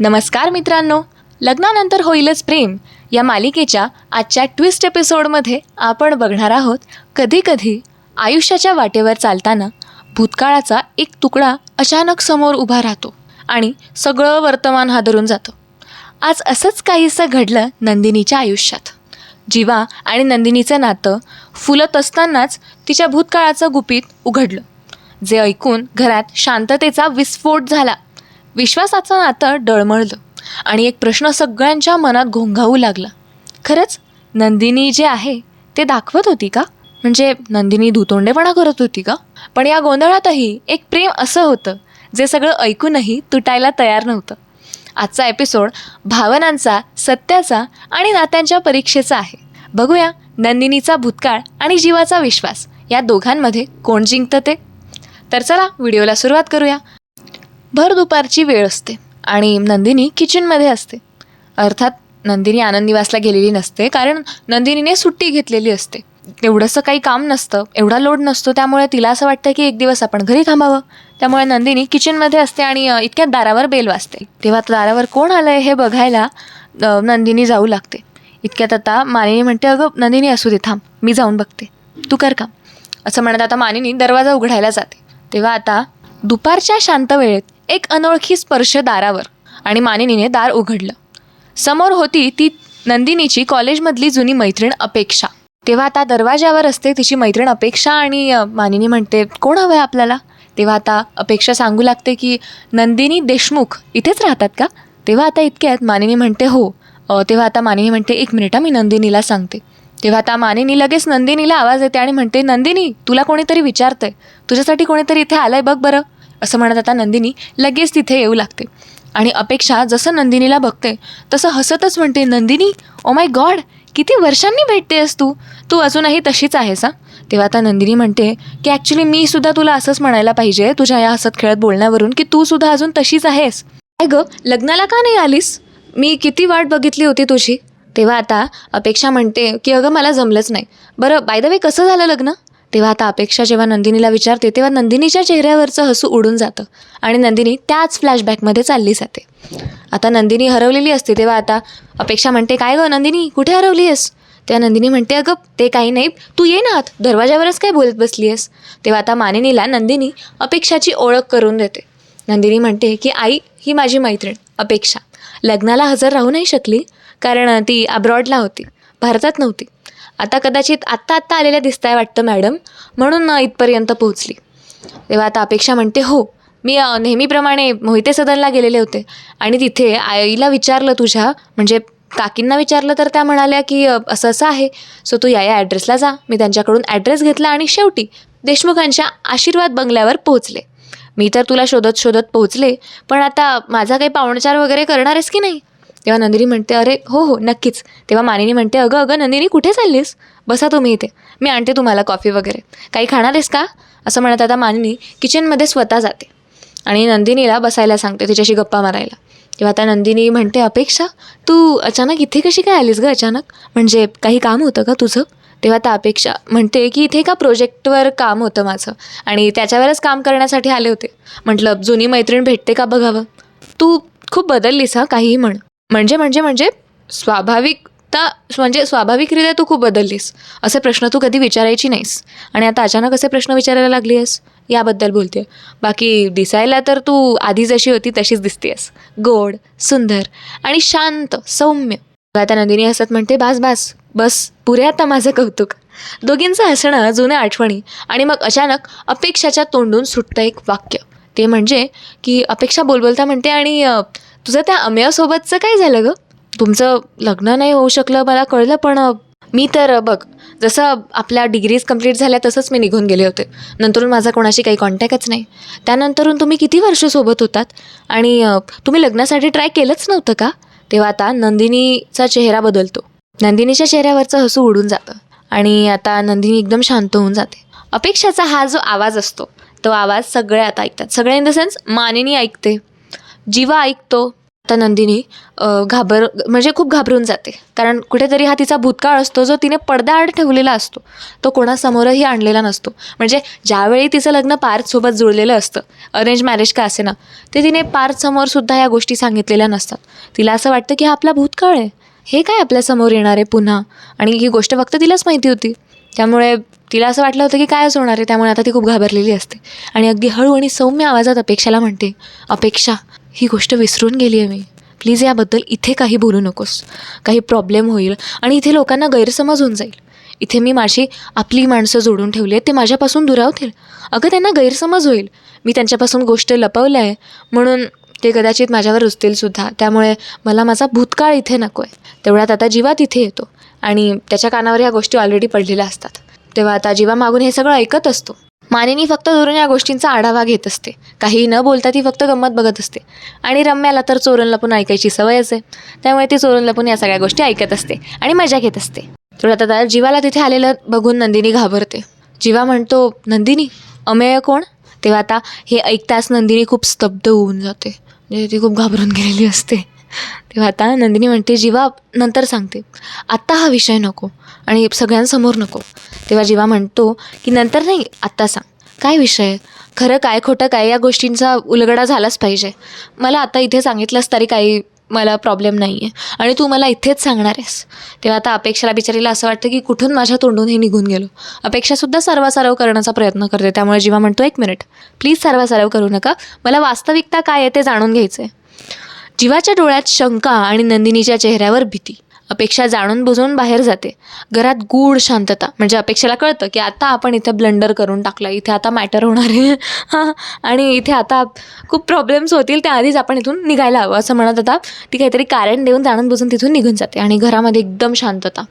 नमस्कार मित्रांनो. लग्नानंतर होईलच प्रेम. या मालिकेच्या आजच्या ट्विस्ट एपिसोडमध्ये आपण बघणार आहोत कधीकधी आयुष्याच्या वाटेवर चालताना भूतकाळाचा एक तुकडा अचानक समोर उभा राहतो आणि सगळं वर्तमान हादरून जातं. आज असंच काहीसं घडलं नंदिनीच्या आयुष्यात. जीवा आणि नंदिनीचं नातं फुलत असतानाच तिच्या भूतकाळाचं गुपित उघडलं. जे ऐकून घरात शांततेचा विस्फोट झाला. विश्वासाचं नातं डळमळलं आणि एक प्रश्न सगळ्यांच्या मनात घोंघावू लागला. खरंच नंदिनी जे आहे ते दाखवत होती का? म्हणजे नंदिनी धुतोंडेपणा करत होती का? पण या गोंधळातही एक प्रेम असं होतं जे सगळं ऐकूनही तुटायला तयार नव्हतं. आजचा एपिसोड भावनांचा सत्याचा आणि नात्यांच्या परीक्षेचा आहे. बघूया नंदिनीचा भूतकाळ आणि जीवाचा विश्वास या दोघांमध्ये कोण जिंकतं ते? तर चला व्हिडिओला सुरुवात करूया. भर दुपारची वेळ असते आणि नंदिनी किचनमध्ये असते. अर्थात नंदिनी आनंद निवासला गेलेली नसते कारण नंदिनीने सुट्टी घेतलेली असते. एवढंसं काही काम नसतं एवढा लोड नसतो त्यामुळे तिला असं वाटतं की एक दिवस आपण घरी थांबावं. त्यामुळे नंदिनी किचनमध्ये असते आणि इतक्यात दारावर बेल वाजते. तेव्हा दारावर कोण आलं आहे हे बघायला नंदिनी जाऊ लागते. इतक्यात आता मानिनी म्हणते अगं नंदिनी असू दे थांब मी जाऊन बघते. तू कर काम. असं म्हणत आता मानिनी दरवाजा उघडायला जाते. तेव्हा आता दुपारच्या शांत वेळेत एक अनोळखी स्पर्श दारावर आणि मानिनीने दार उघडलं. समोर होती ती नंदिनीची कॉलेजमधली जुनी मैत्रीण अपेक्षा. तेव्हा आता दरवाजावर असते तिची मैत्रीण अपेक्षा आणि मानिनी म्हणते कोण हवं आहे आपल्याला? तेव्हा आता अपेक्षा सांगू लागते की नंदिनी देशमुख इथेच राहतात का? तेव्हा आता इतक्यात मानिनी म्हणते हो. तेव्हा आता मानिनी म्हणते एक मिनिट हा, मी नंदिनीला सांगते. तेव्हा आता मानिनी लगेच नंदिनीला आवाज येते आणि म्हणते नंदिनी तुला कोणीतरी विचारतंय? तुझ्यासाठी कोणीतरी इथे आलंय बघ बरं. असं म्हणत आता नंदिनी लगेच तिथे येऊ लागते. आणि अपेक्षा जसं नंदिनीला बघते तसं हसतच म्हणते नंदिनी ओ माय गॉड किती वर्षांनी भेटतेस तू? तू अजूनही तशीच आहेस हा? तेव्हा आता नंदिनी म्हणते की ॲक्च्युली मी सुद्धा तुला असंच म्हणायला पाहिजे तुझ्या या हसत खेळत बोलण्यावरून की तू सुद्धा अजून तशीच आहेस. काय गं लग्नाला का नाही आलीस? मी किती वाट बघितली होती तुझी. तेव्हा आता अपेक्षा म्हणते की अगं मला जमलंच नाही. बरं बाय द वे कसं झालं लग्न? तेव्हा आता अपेक्षा जेव्हा नंदिनीला विचारते तेव्हा नंदिनीच्या चेहऱ्यावरचं हसू उडून जातं आणि नंदिनी त्याच फ्लॅशबॅकमध्ये चालली जाते. आता नंदिनी हरवलेली असते तेव्हा आता अपेक्षा म्हणते काय गं नंदिनी कुठे हरवली आहेस तेव्हा नंदिनी म्हणते अगं ते काही नाही तू ये ना आत दरवाजावरच काय बोलत बसली आहेस तेव्हा आता मानिनीला नंदिनी अपेक्षाची ओळख करून देते. नंदिनी म्हणते की आई ही माझी मैत्रीण अपेक्षा. लग्नाला हजर राहू नाही शकली कारण ती अब्रॉडला होती भारतात नव्हती. आता कदाचित आत्ता आत्ता आलेल्या आहे वाटतं मॅडम. म्हणून इथपर्यंत पोहोचली. तेव्हा आता अपेक्षा म्हणते हो मी नेहमीप्रमाणे मोहिते सदनला गेलेले होते. आणि तिथे आईला विचारलं तुझ्या म्हणजे काकींना विचारलं तर त्या म्हणाल्या की असं असं आहे. सो तू या या ॲड्रेसला जा. मी त्यांच्याकडून ॲड्रेस घेतला आणि शेवटी देशमुखांच्या आशीर्वाद बंगल्यावर पोहोचले. मी तर तुला शोधत शोधत पोहोचले पण आता माझा काही पाहुणचार वगैरे करणार आहेस की नाही? तेव्हा नंदिनी म्हणते अरे हो हो नक्कीच. तेव्हा मानिनी म्हणते अगं अगं नंदिनी कुठे चाललीस? बसा तुम्ही इथे. मी आणते तुम्हाला कॉफी वगैरे. काही खाणार आहेस का? असं म्हणत आता मानिनी किचनमध्ये स्वतः जाते. आणि नंदिनीला बसायला सांगते तिच्याशी गप्पा मारायला. तेव्हा आता नंदिनी म्हणते अपेक्षा तू अचानक इथे कशी काय आलीस गं अचानक? म्हणजे काही काम होतं का तुझं? तेव्हा त्या अपेक्षा म्हणते की इथे एका प्रोजेक्टवर काम होतं माझं. आणि त्याच्यावरच काम करण्यासाठी आले होते. म्हटलं जुनी मैत्रीण भेटते का बघावं? तू खूप बदललीस हा काहीही म्हण म्हणजे म्हणजे म्हणजे स्वाभाविकता म्हणजे स्वाभाविकरित्या तू खूप बदललीस. असे प्रश्न तू कधी विचारायची नाहीस. आणि आता अचानक असे प्रश्न विचारायला लागली आहेस याबद्दल बोलते बाकी दिसायला तर तू आधी जशी होती तशीच दिसतेस गोड सुंदर आणि शांत सौम्य. आता नंदिनी हसत म्हणते बास बास बस पुरे आता माझं कौतुक. दोघींचं हसणं जुन्या आठवणी आणि मग अचानक अपेक्षाच्या तोंडून सुटतं एक वाक्य. ते म्हणजे की अपेक्षा बोलबोलता म्हणते आणि तुझं त्या अमेयासोबतचं काय झालं गं? तुमचं लग्न नाही होऊ शकलं मला कळलं पण मी तर बघ जसं आपल्या डिग्रीज कंप्लीट झाल्या तसंच मी निघून गेले होते. नंतरून माझा कोणाशी काही कॉन्टॅक्टच नाही. त्यानंतरून तुम्ही किती वर्ष सोबत होतात? आणि तुम्ही लग्नासाठी ट्राय केलंच नव्हतं का? तेव्हा आता नंदिनीचा चेहरा बदलतो. नंदिनीच्या चेहऱ्यावरचं हसू उडून जातं. आणि आता नंदिनी एकदम शांत होऊन जाते. अपेक्षाचा हा जो आवाज असतो तो आवाज सगळे आता ऐकतात. सगळे इन द सेन्स मानिनी ऐकते. जीवा ऐकतो. आता नंदिनी घाबर म्हणजे खूप घाबरून जाते. कारण कुठेतरी हा तिचा भूतकाळ असतो जो तिने पडद्याआड ठेवलेला असतो. तो कोणासमोरही आणलेला नसतो. म्हणजे ज्यावेळी तिचं लग्न पार्थसोबत जुळलेलं असतं अरेंज मॅरेज का असे ना ते तिने पार्थसमोरसुद्धा या गोष्टी सांगितलेल्या नसतात. तिला असं वाटतं की हा आपला भूतकाळ आहे. हे काय आपल्यासमोर येणार आहे पुन्हा? आणि ही गोष्ट फक्त तिलाच माहिती होती. त्यामुळे तिला असं वाटलं होतं की कायच होणार आहे त्यामुळे आता ती खूप घाबरलेली असते. आणि अगदी हळू आणि सौम्य आवाजात अपेक्षाला म्हणते अपेक्षा ही गोष्ट विसरून गेली आहे मी. प्लीज याबद्दल इथे काही बोलू नकोस. काही प्रॉब्लेम होईल आणि इथे लोकांना गैरसमज होऊन जाईल. इथे मी माझी आपली माणसं जोडून ठेवली आहेत ते माझ्यापासून दुरावतील अगं त्यांना गैरसमज होईल. मी त्यांच्यापासून गोष्ट लपवलं आहे म्हणून ते कदाचित माझ्यावर रुचतील सुद्धा. त्यामुळे मला माझा भूतकाळ इथे नको आहे तेवढ्यात आता जीवा तिथे येतो आणि त्याच्या कानावर या गोष्टी ऑलरेडी पडलेल्या असतात. तेव्हा आता जीवा मागून हे सगळं ऐकत असतो. मानिनी फक्त दुरून या गोष्टींचा आढावा घेत असते. काही न बोलता ती फक्त गंमत बघत असते. आणि रम्याला तर चोरून लपून ऐकायची सवयच आहे. त्यामुळे ती चोरून लपून या सगळ्या गोष्टी ऐकत असते आणि मजा घेत असते. तेवढ्यात आता जीवाला तिथे आलेलं बघून नंदिनी घाबरते. जीवा म्हणतो नंदिनी अमेय कोण? तेव्हा आता हे ऐकताच नंदिनी खूप स्तब्ध होऊन जाते. म्हणजे ती खूप घाबरून गेलेली असते. तेव्हा आता नंदिनी म्हणते जीवा नंतर सांगते. आत्ता हा विषय नको आणि सगळ्यांसमोर नको. तेव्हा जेव्हा म्हणतो की नंतर नाही आत्ता सांग. काय विषय? खरं काय खोटं काय या गोष्टींचा उलगडा झालाच पाहिजे. मला आता इथे सांगितलंस तरी काही मला प्रॉब्लेम नाही आहे आणि तू मला इथेच सांगणार आहेस. तेव्हा आता अपेक्षाला बिचारीला असं वाटतं की कुठून माझ्या तोंडून हे निघून गेलो? अपेक्षासुद्धा सर्वासर्व करण्याचा प्रयत्न करते. त्यामुळे जेव्हा म्हणतो एक मिनिट. प्लीज सर्वासर्व करू नका. मला वास्तविकता काय आहे ते जाणून घ्यायचं आहे जीवाच्या डोळ्यात शंका आणि नंदिनीच्या चेहऱ्यावर भीती. अपेक्षा जाणून बुजून बाहेर जाते. घरात गूढ शांतता म्हणजे अपेक्षेला कळतं की आता आपण इथे ब्लंडर करून टाकलं इथे आता मॅटर होणार आहे. हां आणि इथे आता खूप प्रॉब्लेम्स होतील त्याआधीच आपण इथून निघायला हवं असं म्हणत आता ती काहीतरी कारण देऊन जाणून बुजून तिथून निघून जाते आणि घरामध्ये एकदम शांतता.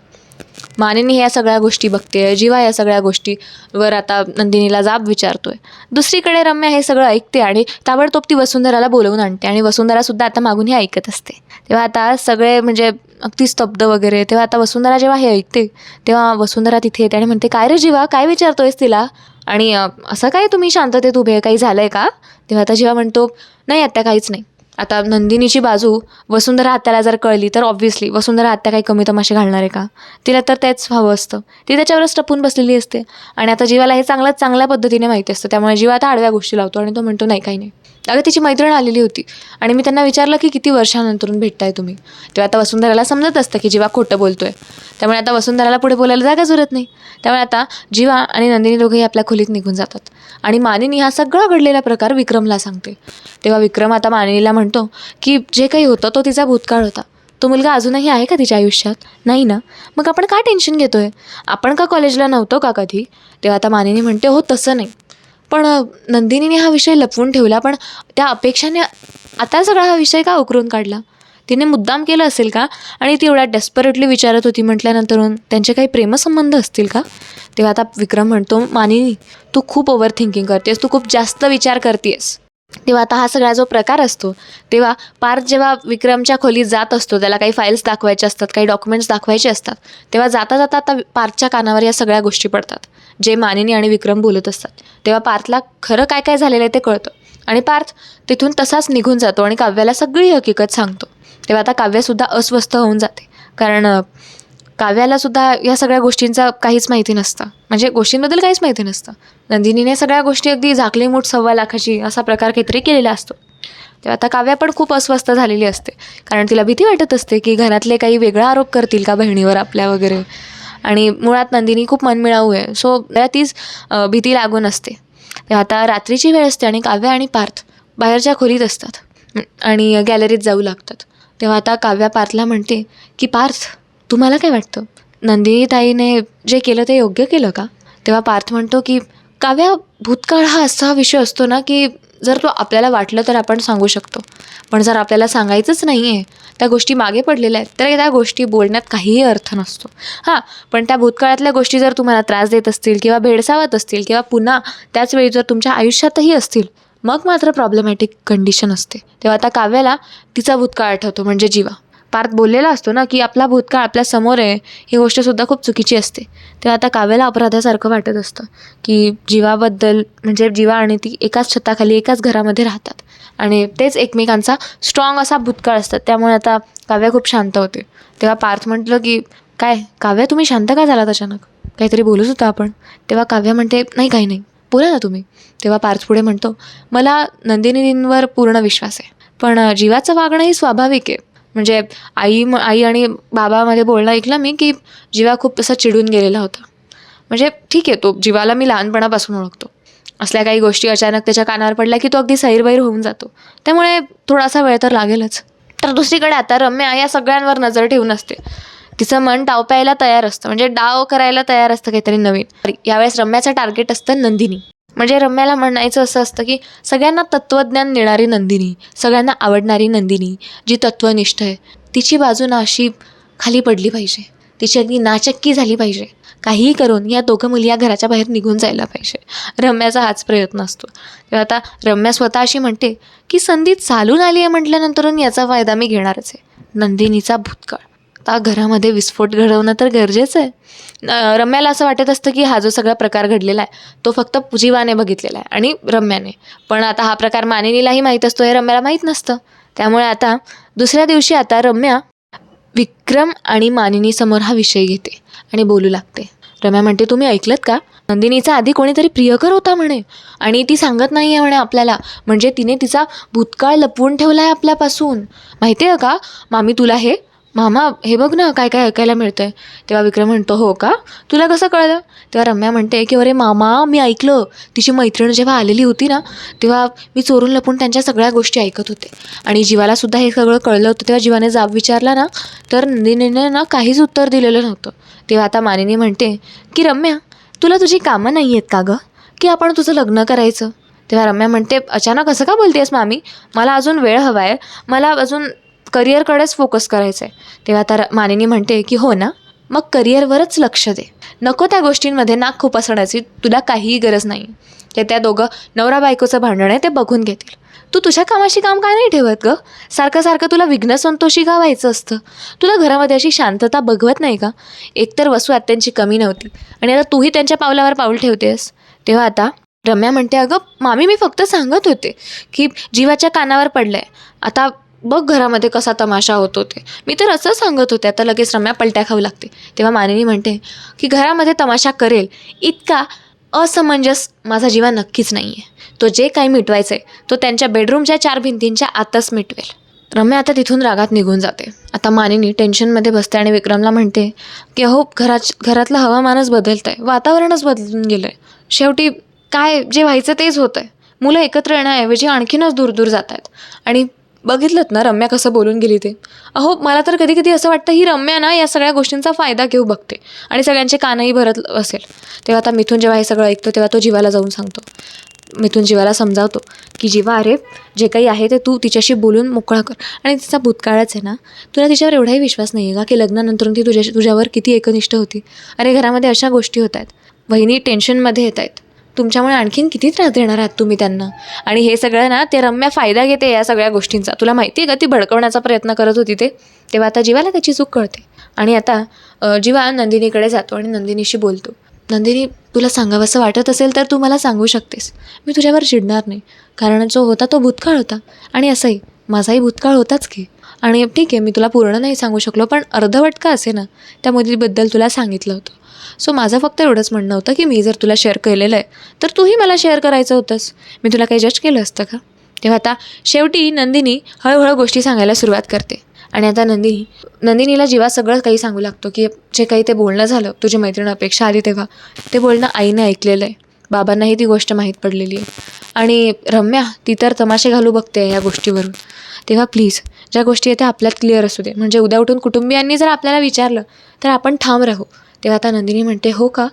मानिनी ह्या सगळ्या गोष्टी बघते जीवा या सगळ्या गोष्टीवर आता नंदिनीला जाब विचारतोय. दुसरीकडे रम्या हे सगळं ऐकते आणि ताबडतोब ती वसुंधराला बोलवून आणते आणि वसुंधरासुद्धा आता मागून हे ऐकत असते. तेव्हा आता सगळे म्हणजे अगदी स्तब्ध वगैरे तेव्हा आता वसुंधरा जेव्हा हे ऐकते तेव्हा वसुंधरा तिथे येते आणि म्हणते काय रे जीवा काय विचारतोयस तिला? आणि असं काय तुम्ही शांततेत उभे आहे? काही झालं आहे का? तेव्हा आता जेव्हा म्हणतो नाही आत्ता काहीच नाही. आता नंदिनीची बाजू वसुंधरा आत्याला जर कळली तर ऑब्व्हियसली वसुंधरा आत्या काही कमी तमाशे घालणार आहे का? तिला तर तेच हवं असतं. ती त्याच्यावरच टपून बसलेली असते. आणि आता जीवाला हे चांगल्याच चांगल्या पद्धतीने माहिती असतं. त्यामुळे जीवा आता आडव्या गोष्टी लावतो आणि तो म्हणतो नाही काही नाही. अगं तिची मैत्रीण आलेली होती. आणि मी त्यांना विचारलं की किती वर्षानंतरून भेटताय तुम्ही? तेव्हा आता वसुंधराला समजत असतं की जीवा खोटं बोलतोय. त्यामुळे आता वसुंधराला पुढे बोलायला जागाच उरत नाही. त्यामुळे आता जीवा आणि नंदिनी दोघेही आपल्या खोलीत निघून जातात. आणि मानिनी हा सगळा घडलेला प्रकार विक्रमला सांगते. तेव्हा विक्रम आता मानिनीला म्हणतो की जे काही होतं तो तिचा भूतकाळ होता. तो मुलगा अजूनही आहे का तिच्या आयुष्यात? नाही ना. मग आपण का टेन्शन घेतोय? आपण का कॉलेजला नव्हतो का कधी? तेव्हा आता मानिनी म्हणते हो तसं नाही. पण नंदिनीने हा विषय लपवून ठेवला पण त्या अपेक्षाने आता सगळा हा विषय का उकरून काढला? तिने मुद्दाम केलं असेल का? आणि ती एवढ्या डेस्परेटली विचारत होती म्हटल्यानंतरून त्यांचे काही प्रेमसंबंध असतील का? तेव्हा आता विक्रम म्हणतो मानिनी तू खूप ओव्हर थिंकिंग करतेस तू खूप जास्त विचार करतेस. तेव्हा आता हा सगळा जो प्रकार असतो तेव्हा पार्थ जेव्हा विक्रमच्या खोलीत जात असतो त्याला काही फाईल्स दाखवायचे असतात काही डॉक्युमेंट्स दाखवायचे असतात तेव्हा जाता जाता आता पार्थच्या कानावर या सगळ्या गोष्टी पडतात. जे मानिनी आणि विक्रम बोलत असतात. तेव्हा पार्थला खरं काय काय झालेलं आहे ते कळतं. आणि पार्थ तिथून तसाच निघून जातो आणि काव्याला सगळी हकीकत सांगतो. तेव्हा आता काव्यसुद्धा अस्वस्थ होऊन जाते. कारण काव्यालासुद्धा काव्याला सुद्धा या सगळ्या गोष्टींचा काहीच माहिती नसतं. म्हणजे गोष्टींबद्दल काहीच माहिती नसतं. नंदिनीने सगळ्या गोष्टी अगदी झाकली मूठ सव्वा लाखाची असा प्रकार काहीतरी केलेला असतो. तेव्हा आता काव्या पण खूप अस्वस्थ झालेली असते. कारण तिला भीती वाटत असते की घरातले काही वेगळा आरोप करतील का बहिणीवर आपल्या वगैरे? आणि मुळात नंदिनी खूप मनमिळाऊ आहे. सो त्याला तीच भीती लागून असते. तेव्हा आता रात्रीची वेळ असते आणि काव्या आणि पार्थ बाहेरच्या खोलीत असतात. आणि गॅलरीत जाऊ लागतात. तेव्हा आता काव्या पार्थला म्हणते की पार्थ तुम्हाला काय वाटतं? नंदिनी ताईने जे केलं ते योग्य केलं का? तेव्हा पार्थ म्हणतो की काव्या भूतकाळ हा असा विषय असतो ना की जर तो आपल्याला वाटलं तर आपण सांगू शकतो. पण जर आपल्याला सांगायचंच नाही आहे त्या गोष्टी मागे पडलेल्या आहेत तर त्या गोष्टी बोलण्यात काहीही अर्थ नसतो. हां पण त्या भूतकाळातल्या गोष्टी जर तुम्हाला त्रास देत असतील किंवा भेडसावत असतील किंवा पुन्हा त्याच वेळी जर तुमच्या आयुष्यातही असतील मग मात्र प्रॉब्लेमॅटिक कंडिशन असते. तेव्हा आता काव्याला तिचा भूतकाळ आठवतो म्हणजे जीवा. पार्थ बोललेला असतो ना की आपला भूतकाळ आपल्यासमोर आहे ही गोष्टसुद्धा खूप चुकीची असते. तेव्हा आता काव्याला अपराधासारखं वाटत असतं की जीवाबद्दल म्हणजे जीवा आणि ती एकाच छताखाली एकाच घरामध्ये राहतात. आणि तेच एकमेकांचा स्ट्रॉंग असा भूतकाळ असतात. त्यामुळे आता काव्या खूप शांत होते. तेव्हा पार्थ म्हटलं की काय काव्या तुम्ही शांत का झालात अचानक? काहीतरी बोलत होता आपण. तेव्हा काव्या म्हणते नाही काही नाही. बोला ना तुम्ही. तेव्हा पार्थ पुढे म्हणतो मला नंदिनींवर पूर्ण विश्वास आहे. पण जीवाचं जीवाचं वागणंही स्वाभाविक आहे. म्हणजे आई आई आणि बाबामध्ये बोलणं ऐकलं मी की जीवा खूप तसा चिडून गेलेला होता. म्हणजे ठीक आहे तो जीवाला मी लहानपणापासून ओळखतो. असल्या काही गोष्टी अचानक त्याच्या कानावर पडल्या की तो अगदी सैरबैर होऊन जातो. त्यामुळे थोडासा वेळ तर लागेलच. तर दुसरीकडे आता रम्या या सगळ्यांवर नजर ठेवून असते. तिचं मन डाव प्यायला तयार असतं. म्हणजे डाव करायला तयार असतं काहीतरी नवीन. यावेळेस रम्याचं टार्गेट असतं नंदिनी. म्हणजे रम्याला म्हणायचं असं असतं की सगळ्यांना तत्त्वज्ञान देणारी नंदिनी सगळ्यांना आवडणारी नंदिनी जी तत्त्वनिष्ठ आहे तिची बाजू ना अशी खाली पडली पाहिजे. तिची अगदी नाचक्की झाली पाहिजे. काहीही करून या दोघं मुली या घराच्या बाहेर निघून जायला पाहिजे. रम्याचा हाच प्रयत्न असतो. तेव्हा आता रम्या स्वतः अशी म्हणते की संधी चालून आली आहे म्हटल्यानंतरून याचा फायदा मी घेणारच आहे. नंदिनीचा भूतकाळ. आता घरामध्ये विस्फोट घडवणं तर गरजेचं आहे. रम्याला असं वाटत असतं की हा जो सगळा प्रकार घडलेला आहे तो फक्त जीवाने बघितलेला आहे आणि रम्याने. पण आता हा प्रकार मानिनीलाही माहीत असतो हे रम्याला माहीत नसतं. त्यामुळे आता दुसऱ्या दिवशी आता रम्या विक्रम आणि मानिनीसमोर हा विषय घेते आणि बोलू लागते. रम्या म्हणते तुम्ही ऐकलत का? नंदिनीचा आधी कोणीतरी प्रियकर होता म्हणे आणि ती सांगत नाही आहे म्हणे आपल्याला. म्हणजे तिने तिचा भूतकाळ लपवून ठेवला आहे आपल्यापासून. माहिती आहे का? मामी तुला हे मामा हे बघ ना काय काय ऐकायला मिळतं आहे तेव्हा विक्रम म्हणतो हो का? तुला कसं कळलं? तेव्हा रम्या म्हणते की अरे मामा मी ऐकलं. तिची मैत्रीण जेव्हा आलेली होती ना तेव्हा मी चोरून लपून त्यांच्या सगळ्या गोष्टी ऐकत होते. आणि जीवालासुद्धा हे सगळं कळलं होतं. तेव्हा जीवाने जाब विचारला ना तर नंदिनीने ना काहीच उत्तर दिलेलं नव्हतं. तेव्हा आता मानिनी म्हणते की रम्या तुला तुझी कामं नाही आहेत का गं? की आपण तुझं लग्न करायचं? तेव्हा रम्या म्हणते अचानक असं का बोलतेस मामी? मला अजून वेळ हवा आहे मला अजून करिअरकडेच फोकस करायचं आहे तेव्हा आता र- मानिनी म्हणते की हो ना मग करिअरवरच लक्ष दे. नको त्या गोष्टींमध्ये नाक खूप असण्याची तुला काहीही गरज नाही. ते त्या दोघं नवरा बायकोचं भांडण आहे ते बघून घेतील. तू तुझ्या कामाशी काम का नाही ठेवत ग? सारखं सारखं तुला विघ्न संतोषी का व्हायचं असतं? तुला घरामध्ये अशी शांतता बघवत नाही का? एकतर वसू आत्यांची कमी नव्हती. आणि आता तूही त्यांच्या पावलावर पाऊल ठेवतेस. तेव्हा आता रम्या म्हणते अगं मामी मी फक्त सांगत होते की जीवाच्या कानावर पडलं आहे आता बघ घरामध्ये कसा तमाशा होत होते मी तर असं सांगत होते आता लगेच रम्या पलट्या खाऊ लागते. तेव्हा मानिनी म्हणते की घरामध्ये तमाशा करेल इतका असमंजस माझा जीवा नक्कीच नाही आहे तो जे काही मिटवायचं आहे तो त्यांच्या बेडरूमच्या चार भिंतींच्या आतच मिटवेल. रम्या आता तिथून रागात निघून जाते. आता मानिनी टेन्शनमध्ये बसते आणि विक्रमला म्हणते की अहो घराच घरातलं हवामानच बदलतं आहे वातावरणच बदलून गेलं आहे शेवटी काय जे व्हायचं तेच होतं आहे मुलं एकत्र येण्याऐवजी आणखीनच दूर दूर जात आहेत आणि बघितलं ना रम्या कसं बोलून गेली ते. अहो मला तर कधी कधी असं वाटतं ही रम्या ना या सगळ्या गोष्टींचा फायदा घेऊ बघते आणि सगळ्यांचे कानही भरत असेल. तेव्हा आता मिथून जेव्हा हे सगळं ऐकतो तेव्हा तो जीवाला जाऊन सांगतो. मिथून जीवाला समजावतो की जीवा अरे जे काही आहे ते तू तिच्याशी बोलून मोकळा कर. आणि तिचा भूतकाळच आहे ना तुला तिच्यावर एवढाही विश्वास नाही आहे का की लग्नानंतरून ती तुझ्या तुझ्यावर किती एकनिष्ठ होती? अरे घरामध्ये अशा गोष्टी होत आहेत. वहिनी टेन्शनमध्ये येत आहेत. तुमच्यामुळे आणखीन किती त्रास देणार आहात तुम्ही त्यांना? आणि हे सगळं ना ते रम्या फायदा घेते या सगळ्या गोष्टींचा. तुला माहिती आहे का ती भडकवण्याचा प्रयत्न करत होती ते? तेव्हा आता जीवाला त्याची चूक कळते. आणि आता जीवा नंदिनीकडे जातो आणि नंदिनीशी बोलतो. नंदिनी तुला सांगावंसं वाटत असेल तर तू मला सांगू शकतेस. मी तुझ्यावर चिडणार नाही. कारण जो होता तो भूतकाळ होता. आणि असंही माझाही भूतकाळ होताच की. आणि ठीक आहे मी तुला पूर्ण नाही सांगू शकलो पण अर्धवट का असे ना त्या मुलीबद्दल तुला सांगितलं होतं. सो माझं फक्त एवढंच म्हणणं होतं की मी जर तुला शेअर केलेलं आहे तर तूही मला शेअर करायचं होतंस. मी तुला काही जज केलं असतं का? तेव्हा आता शेवटी नंदिनी हळूहळू गोष्टी सांगायला सुरुवात करते. आणि आता नंदिनी नंदिनीला जीवा सगळं काही सांगू लागतो की जे काही ते बोलणं झालं तुझी मैत्रीण अपेक्षा आली तेव्हा ते बोलणं आईने ऐकलेलं आहे. बाबांनाही ती गोष्ट माहीत पडलेली आहे. आणि रम्या ती तर तमाशे घालू बघते या गोष्टीवरून. तेव्हा प्लीज ज्या गोष्टी आहेत त्या आपल्यात क्लिअर असू दे. म्हणजे उद्या उठून कुटुंबियांनी जर आपल्याला विचारलं तर आपण ठाम राहू. तेव्हा आता नंदिनी म्हणते हो का?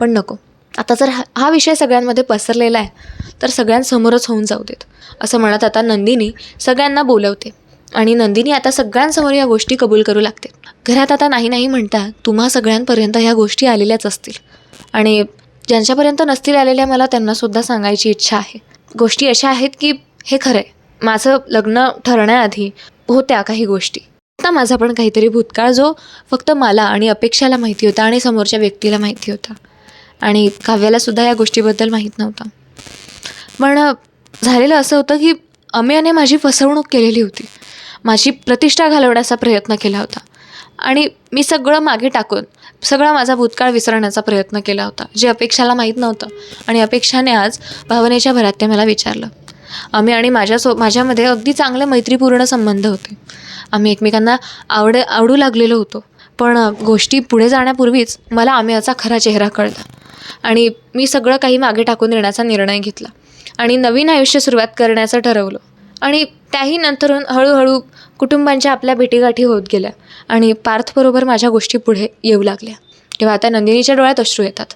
पण नको. आता जर हा हा विषय सगळ्यांमध्ये पसरलेला आहे तर सगळ्यांसमोरच होऊन जाऊ देत. असं म्हणत आता नंदिनी सगळ्यांना बोलवते. आणि नंदिनी आता सगळ्यांसमोर या गोष्टी कबूल करू लागते. घरात आता नाही नाही म्हणता तुम्हा सगळ्यांपर्यंत ह्या गोष्टी आलेल्याच असतील. आणि ज्यांच्यापर्यंत नसतील आलेल्या मला त्यांनासुद्धा सांगायची इच्छा आहे. गोष्टी अशा आहेत की हे खरं आहे माझं लग्न ठरण्याआधी होत्या काही गोष्टी. आता माझा पण काहीतरी भूतकाळ जो फक्त मला आणि अपेक्षाला माहिती होता आणि समोरच्या व्यक्तीला माहिती होता. आणि काव्याला सुद्धा या गोष्टीबद्दल माहीत नव्हता. पण झालेलं असं होतं की अमेयाने माझी फसवणूक केलेली होती. माझी प्रतिष्ठा घालवण्याचा प्रयत्न केला होता. आणि मी सगळं मागे टाकून सगळा माझा भूतकाळ विसरण्याचा प्रयत्न केला होता जे अपेक्षाला माहीत नव्हतं. आणि अपेक्षाने आज भावनेच्या भरात ते मला विचारलं. आम्ही आणि माझ्यासो माझ्यामध्ये अगदी चांगले मैत्रीपूर्ण संबंध होते. आम्ही एकमेकांना आवड आवडू लागलेलो होतो. पण गोष्टी पुढे जाण्यापूर्वीच मला आम्याचा खरा चेहरा कळला. आणि मी सगळं काही मागे टाकून देण्याचा निर्णय घेतला. आणि नवीन आयुष्य सुरुवात करण्याचं ठरवलं. आणि त्याही नंतरून हळूहळू कुटुंबांच्या आपल्या भेटीगाठी होत गेल्या. आणि पार्थबरोबर माझ्या गोष्टी पुढे येऊ लागल्या. तेव्हा आता नंदिनीच्या डोळ्यात अश्रू येतात.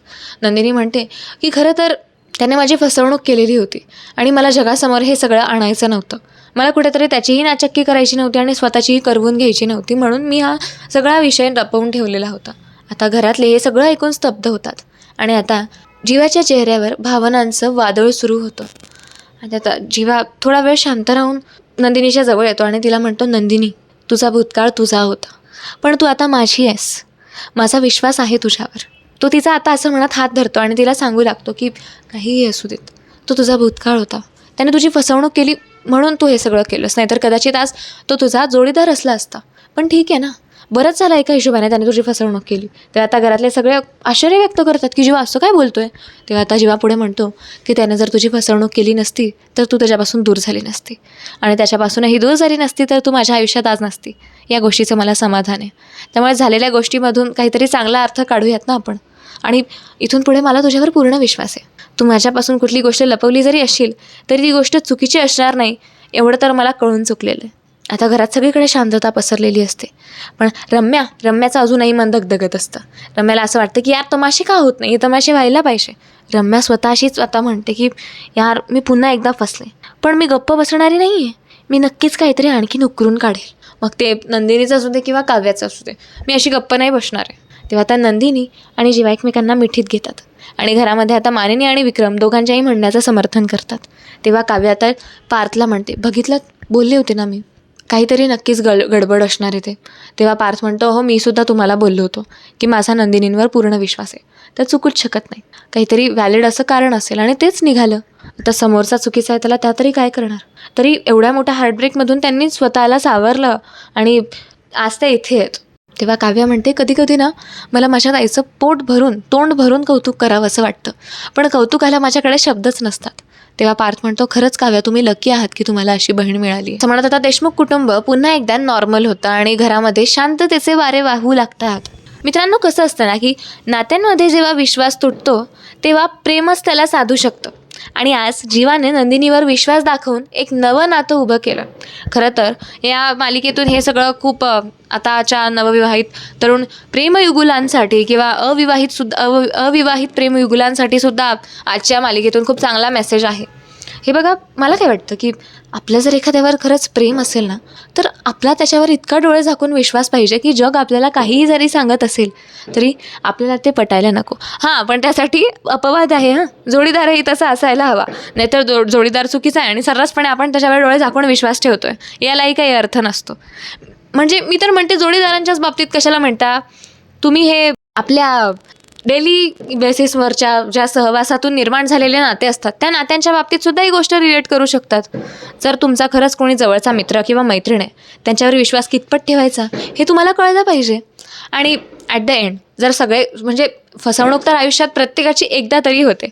नंदिनी म्हणते की खरं तर त्याने माझी फसवणूक केलेली होती आणि मला जगासमोर हे सगळं आणायचं नव्हतं. मला कुठेतरी त्याचीही नाचक्की करायची नव्हती आणि स्वतःचीही करवून घ्यायची नव्हती म्हणून मी हा सगळा विषय लपवून ठेवलेला होता. आता घरातले हे सगळं ऐकून स्तब्ध होतात आणि आता जीवाच्या चेहऱ्यावर भावनांचं वादळ सुरू होतं. आणि आता जीवा थोडा वेळ शांत राहून नंदिनीच्या जवळ येतो आणि तिला म्हणतो नंदिनी तुझा भूतकाळ तुझा होता. पण तू आता माझी आहेस. माझा विश्वास आहे तुझ्यावर. तो तिचा आता असं म्हणत हात धरतो आणि तिला सांगू लागतो की काहीही असू देत. तो तुझा भूतकाळ होता. त्याने तुझी फसवणूक केली म्हणून तू हे सगळं केलंस. नाहीतर कदाचित आज तो तुझा जोडीदार असला असता. पण ठीक आहे ना. बरंच झालं एका हिशोबाने त्याने तुझी फसवणूक केली. तर आता घरातले सगळे आश्चर्य व्यक्त करतात की जीवा असं काय बोलतोय? तेव्हा आता जीवा पुढे म्हणतो की त्याने जर तुझी फसवणूक केली नसती तर तू त्याच्यापासून दूर झाली नसती. आणि त्याच्यापासूनही दूर झाली नसती तर तू माझ्या आयुष्यात आज नसती. या गोष्टीचं मला समाधान आहे. त्यामुळे झालेल्या गोष्टीमधून काहीतरी चांगला अर्थ काढूयात ना आपण. आणि इथून पुढे मला तुझ्यावर पूर्ण विश्वास आहे. तू माझ्यापासून कुठली गोष्ट लपवली जरी असशील तरी ती गोष्ट चुकीची असणार नाही एवढं तर मला कळून चुकलेलं आहे. आता घरात सगळीकडे शांतता पसरलेली असते. पण रम्या रम्याचं अजूनही मन दगदगत असतं. रम्याला असं वाटतं की यार तमाशे का होत नाही? तमाशे व्हायला पाहिजे. रम्या स्वतःशीच स्वतः म्हणते की यार मी पुन्हा एकदा फसले. पण मी गप्प बसणारी नाही आहे मी नक्कीच काहीतरी आणखी उकरून काढेल. मग ते नंदिनीचं असू दे किंवा काव्याचं असू दे. मी अशी गप्प नाही बसणार आहे. तेव्हा आता नंदिनी आणि जीवा एकमेकांना मिठीत घेतात. आणि घरामध्ये आता मानिनी आणि विक्रम दोघांच्याही म्हणण्याचं समर्थन करतात. तेव्हा काव्य आता पार्थला म्हणते बघितलं? बोलले होते ना मी. काहीतरी नक्कीच गड गडबड असणार आहे ते. तेव्हा पार्थ म्हणतो हो मी सुद्धा तुम्हाला बोललो होतो की माझा नंदिनींवर पूर्ण विश्वास आहे. तर चुकूच शकत नाही. काहीतरी व्हॅलिड असं कारण असेल आणि तेच निघालं. आता समोरचा चुकीचा आहे त्याला त्या तरी काय करणार? तरी एवढ्या मोठ्या हार्टब्रेकमधून त्यांनी स्वतःला सावरलं आणि आज त्या इथे आहेत. तेव्हा काव्या म्हणते कधी कधी ना मला माझ्या ताईचं पोट भरून तोंड भरून कौतुक करावं असं वाटतं. पण कौतुकाला माझ्याकडे शब्दच नसतात. तेव्हा पार्थ म्हणतो खरंच काव्या तुम्ही लकी आहात की तुम्हाला अशी बहीण मिळाली. म्हणत आता देशमुख कुटुंब पुन्हा एकदा नॉर्मल होतं आणि घरामध्ये शांततेचे वारे वाहू लागतात. मित्रांनो कसं असतं ना की नात्यांमध्ये जेव्हा विश्वास तुटतो तेव्हा प्रेमच त्याला साधू शकतं. आणि आज जीवाने नंदिनीवर विश्वास दाखवून एक नवं नातं उभं केलं. खरं तर या मालिकेतून हे सगळं खूप आताच्या नवविवाहित तरुण प्रेमयुगुलांसाठी किंवा अविवाहित सुद्धा अव अविवाहित प्रेमयुगुलांसाठी सुद्धा आजच्या मालिकेतून खूप चांगला मेसेज आहे. हे बघा मला काय वाटतं की आपलं जर एखाद्यावर खरंच प्रेम असेल ना तर आपला त्याच्यावर इतका डोळे झाकून विश्वास पाहिजे की जग आपल्याला काहीही जरी सांगत असेल तरी आपल्याला ते पटायला नको. हां पण त्यासाठी अपवाद आहे हां. जोडीदारही तसा असायला हवा. नाहीतर जो जोडीदार चुकीचा आहे आणि सर्रासपणे आपण त्याच्यावर डोळे झाकून विश्वास ठेवतोय. यालाही काही अर्थ नसतो. म्हणजे मी तर म्हणते जोडीदारांच्याच बाबतीत कशाला म्हणता तुम्ही हे आपल्या डेली बेसिसवरच्या ज्या सहवासातून निर्माण झालेले नाते असतात त्या नात्यांच्या बाबतीत सुद्धा ही गोष्ट रिलेट करू शकतात. जर तुमचा खरंच कोणी जवळचा मित्र किंवा मैत्रीण आहे त्यांच्यावर विश्वास कितपत ठेवायचा हे तुम्हाला कळलं पाहिजे. आणि ॲट द एंड जर सगळे म्हणजे फसवणूक तर आयुष्यात प्रत्येकाची एकदा तरी होते.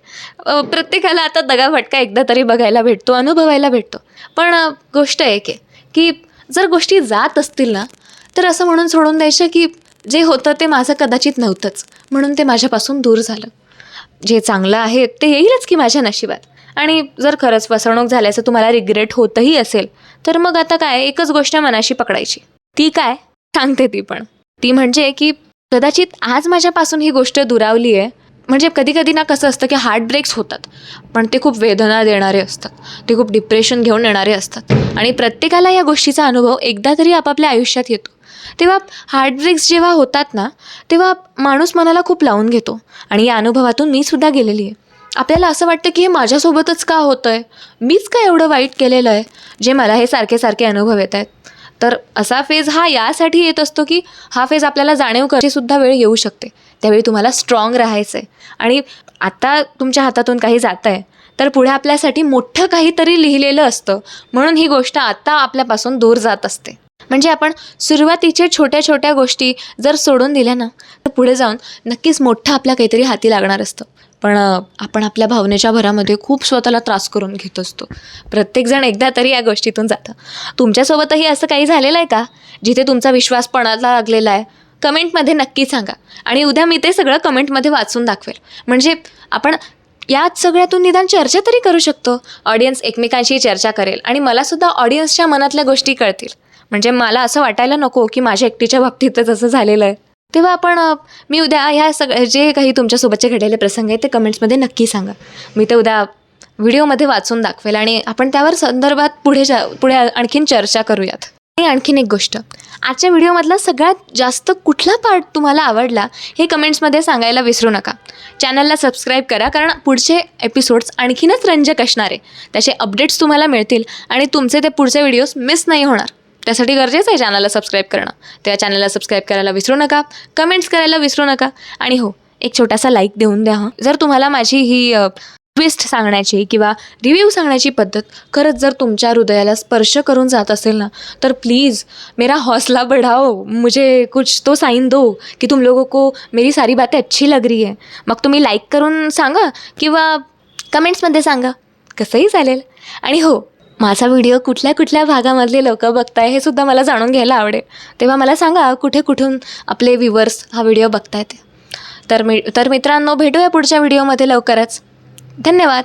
प्रत्येकाला आता दगाफटका एकदा तरी बघायला भेटतो अनुभवायला भेटतो. पण गोष्ट एक आहे की जर गोष्टी जात असतील ना तर असं म्हणून सोडून द्यायचं की जे होतं ते माझं कदाचित नव्हतंच. म्हणून ते माझ्यापासून दूर झालं. जे चांगलं आहे ते येईलच की माझ्या नशिबात. आणि जर खरंच फसवणूक झाल्याचं तुम्हाला रिग्रेट होतही असेल तर मग आता काय? एकच गोष्ट मनाशी पकडायची. ती काय? सांगते ती पण. ती म्हणजे की कदाचित आज माझ्यापासून ही गोष्ट दुरावली आहे. म्हणजे कधी कधी ना कसं असतं की हार्ट ब्रेक्स होतात. पण ते खूप वेदना देणारे असतात. ते खूप डिप्रेशन घेऊन येणारे असतात. आणि प्रत्येकाला या गोष्टीचा अनुभव एकदा तरी आपापल्या आयुष्यात येतो. तेव्हा हार्टब्रेक्स जेव्हा होतात ना तेव्हा माणूस मनाला खूप लावून घेतो. आणि या अनुभवातून मी सुद्धा गेलेली आहे. आपल्याला असं वाटतं की हे माझ्यासोबतच का होतं आहे मीच का एवढं वाईट केलेलं आहे? जे मला हे सारखे सारखे अनुभव येत आहेत. तर असा फेज हा यासाठी येत असतो की हा फेज आपल्याला जाणीव करायची सुद्धा वेळ येऊ शकते. त्यावेळी तुम्हाला स्ट्रॉंग राहायचं आहे आणि आत्ता तुमच्या हातातून काही जात आहे तर पुढे आपल्यासाठी मोठं काहीतरी लिहिलेलं असतं. म्हणून ही गोष्ट आता आपल्यापासून दूर जात असते. म्हणजे आपण सुरुवातीच्या छोट्या छोट्या गोष्टी जर सोडून दिल्या ना तर पुढे जाऊन नक्कीच मोठं आपल्या काहीतरी हाती लागणार असतं. पण आपण आपल्या भावनेच्या भरामध्ये खूप स्वतःला त्रास करून घेत असतो. प्रत्येकजण एकदा तरी या गोष्टीतून जातं. तुमच्यासोबतही असं काही झालेलं आहे का? जिथे तुमचा विश्वास पणाला लागलेला आहे? कमेंटमध्ये नक्की सांगा. आणि उद्या मी ते सगळं कमेंटमध्ये वाचून दाखवेल. म्हणजे आपण याच सगळ्यातून निदान चर्चा तरी करू शकतो. ऑडियन्स एकमेकांशी चर्चा करेल आणि मलासुद्धा ऑडियन्सच्या मनातल्या गोष्टी कळतील. म्हणजे मला असं वाटायला नको की माझ्या एकटीच्या बाबतीतच असं झालेलं आहे. तेव्हा आपण मी उद्या ह्या सग जे काही तुमच्यासोबतचे घडलेले प्रसंग आहेत ते कमेंट्समध्ये नक्की सांगा. मी ते उद्या व्हिडिओमध्ये वाचून दाखवेल आणि आपण त्यावर संदर्भात पुढे जा पुढे आणखीन चर्चा करूयात. आणि आणखीन एक गोष्ट आजच्या व्हिडिओमधला सगळ्यात जास्त कुठला पार्ट तुम्हाला आवडला हे कमेंट्समध्ये सांगायला विसरू नका. चॅनलला सबस्क्राईब करा कारण पुढचे एपिसोड्स आणखीनच रंजक असणार. आहे त्याचे अपडेट्स तुम्हाला मिळतील आणि तुमचे ते पुढचे व्हिडिओज मिस नाही होणार. त्यासाठी गरजेचं आहे चॅनलला सबस्क्राईब करणं. त्या चॅनलला सबस्क्राईब करायला विसरू नका कमेंट्स करायला विसरू नका. आणि हो एक छोटासा लाईक देऊन द्या हां. जर तुम्हाला माझी ही ट्विस्ट सांगण्याची किंवा रिव्ह्यू सांगण्याची पद्धत खरंच जर तुमच्या हृदयाला स्पर्श करून जात असेल ना तर प्लीज़ मेरा हौसला बढ़ाओ. मुझे कुछ तो साइन दो की तुम लोगों को मेरी सारी बातें अच्छी लग रही है. मग तुम्ही लाईक करून सांगा किंवा कमेंट्समध्ये सांगा. कसंही चालेल. आणि हो माझा व्हिडिओ कुठल्या कुठल्या भागामधले लोक बघताय हे सुद्धा मला जाणून घ्यायला आवडेल. तेव्हा मला सांगा कुठे कुठून आपले व्ह्युअर्स हा व्हिडिओ बघतायत? तर मी तर मित्रांनो भेटूया पुढच्या व्हिडिओमध्ये लवकरच. धन्यवाद.